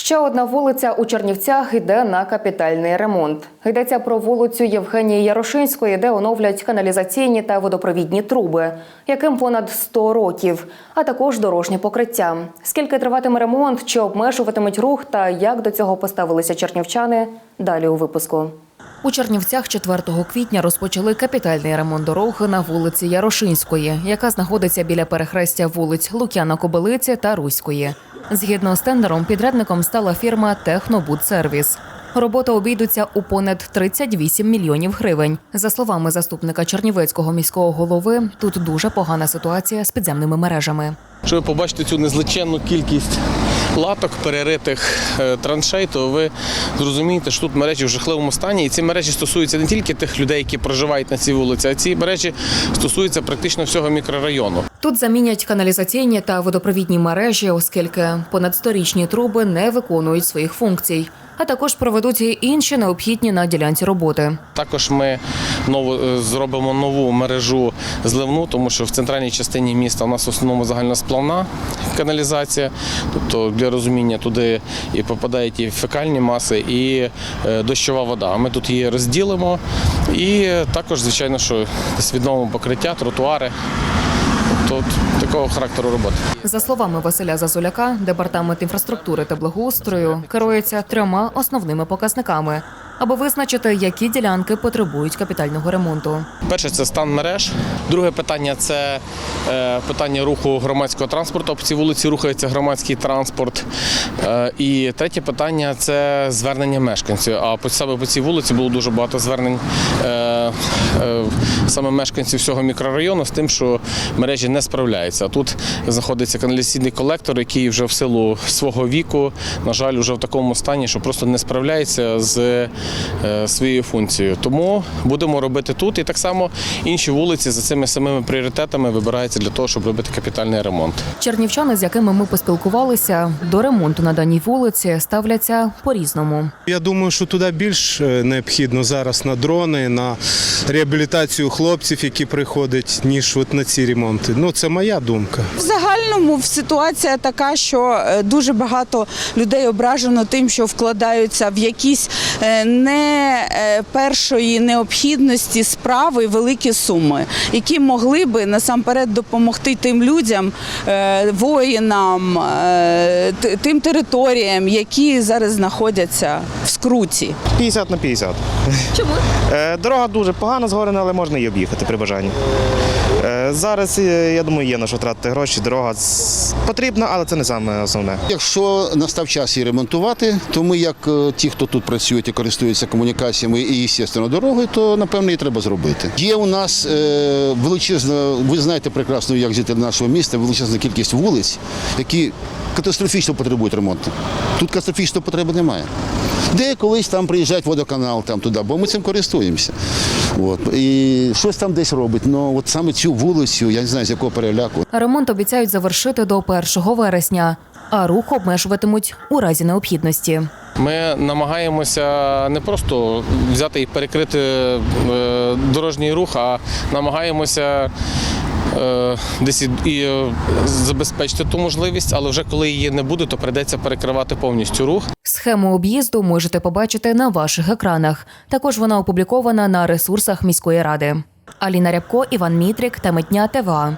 Ще одна вулиця у Чернівцях йде на капітальний ремонт. Йдеться про вулицю Євгенії Ярошинської, де оновлять каналізаційні та водопровідні труби, яким понад 100 років, а також дорожнє покриття. Скільки триватиме ремонт, чи обмежуватимуть рух та як до цього поставилися чернівчани? Далі у випуску. У Чернівцях 4 квітня розпочали капітальний ремонт дороги на вулиці Ярошинської, яка знаходиться біля перехрестя вулиць Лук'яна Кобилиці та Руської. Згідно з тендером, підрядником стала фірма Технобудсервіс. Роботи обійдуться у понад 38 мільйонів гривень. За словами заступника Чернівецького міського голови, тут дуже погана ситуація з підземними мережами. Якщо ви побачите цю незличенну кількість латок, переритих е, траншей, то ви зрозумієте, що тут мережі в жахливому стані. І ці мережі стосуються не тільки тих людей, які проживають на цій вулиці, а ці мережі стосуються практично всього мікрорайону. Тут замінять каналізаційні та водопровідні мережі, оскільки понад сторічні труби не виконують своїх функцій, а також проведуть і інші необхідні на ділянці роботи. Також ми нову е, зробимо нову мережу зливну, тому що в центральній частині міста у нас в основному загальносплавна каналізація. Тобто для розуміння туди і попадають і фекальні маси, і е, дощова вода. Ми тут її розділимо. І також, звичайно, що відновимо покриття, тротуари. Тобто такого характеру роботи. За словами Василя Зазуляка, департамент інфраструктури та благоустрою керується трьома основними показниками, аби визначити, які ділянки потребують капітального ремонту. Перше це стан мереж. Друге питання це е, питання руху громадського транспорту. По цій вулиці рухається громадський транспорт. Е, і третє питання це звернення мешканців. А по саме по цій вулиці було дуже багато звернень е, саме мешканців всього мікрорайону з тим, що мережі не справляються. Тут знаходиться каналізаційний колектор, який вже в силу свого віку, на жаль, вже в такому стані, що просто не справляється з своєю функцією. Тому будемо робити тут. І так само інші вулиці за цими самими пріоритетами вибираються для того, щоб робити капітальний ремонт. Чернівчани, з якими ми поспілкувалися, до ремонту на даній вулиці ставляться по-різному. Я думаю, що туди більш е, необхідно зараз на дрони, на реабілітацію хлопців, які приходять, ніж от на ці ремонти. Ну це моя думка. В загальному ситуація така, що е, дуже багато людей ображено тим, що вкладаються в якісь е, не е, першої необхідності справи великі суми, які могли би насамперед допомогти тим людям, е, воїнам, е, тим територіям, які зараз знаходяться в скруті. 50 на 50. Чому? Е, Дорога дуже погано згорена, але можна її об'їхати при бажанні. Е, Зараз, е, я думаю, є на що тратити гроші. Дорога потрібна, але це не саме основне. Якщо настав час її ремонтувати, то ми, як е, ті, хто тут працюють і користуються комунікаціями і, звісно, дорогою, то напевно її треба зробити. Є у нас е, величезна, ви знаєте прекрасно, як житель нашого міста, величезна кількість вулиць, які катастрофічно потребують ремонту. Тут катастрофічної потреби немає. Де колись там приїжджає водоканал там туди, бо ми цим користуємося. От. І щось там десь робить. Ну от саме цю вулицю, я не знаю, з якого переляку. Ремонт обіцяють завершити до 1 вересня, а рух обмежуватимуть у разі необхідності. Ми намагаємося не просто взяти і перекрити е, дорожній рух, а намагаємося. е, Десь і- е, забезпечити ту можливість, але вже коли її не буде, то прийдеться перекривати повністю рух. Схему об'їзду можете побачити на ваших екранах. Також вона опублікована на ресурсах міської ради. Аліна Рябко, Іван Мітрик та Митня ТВА.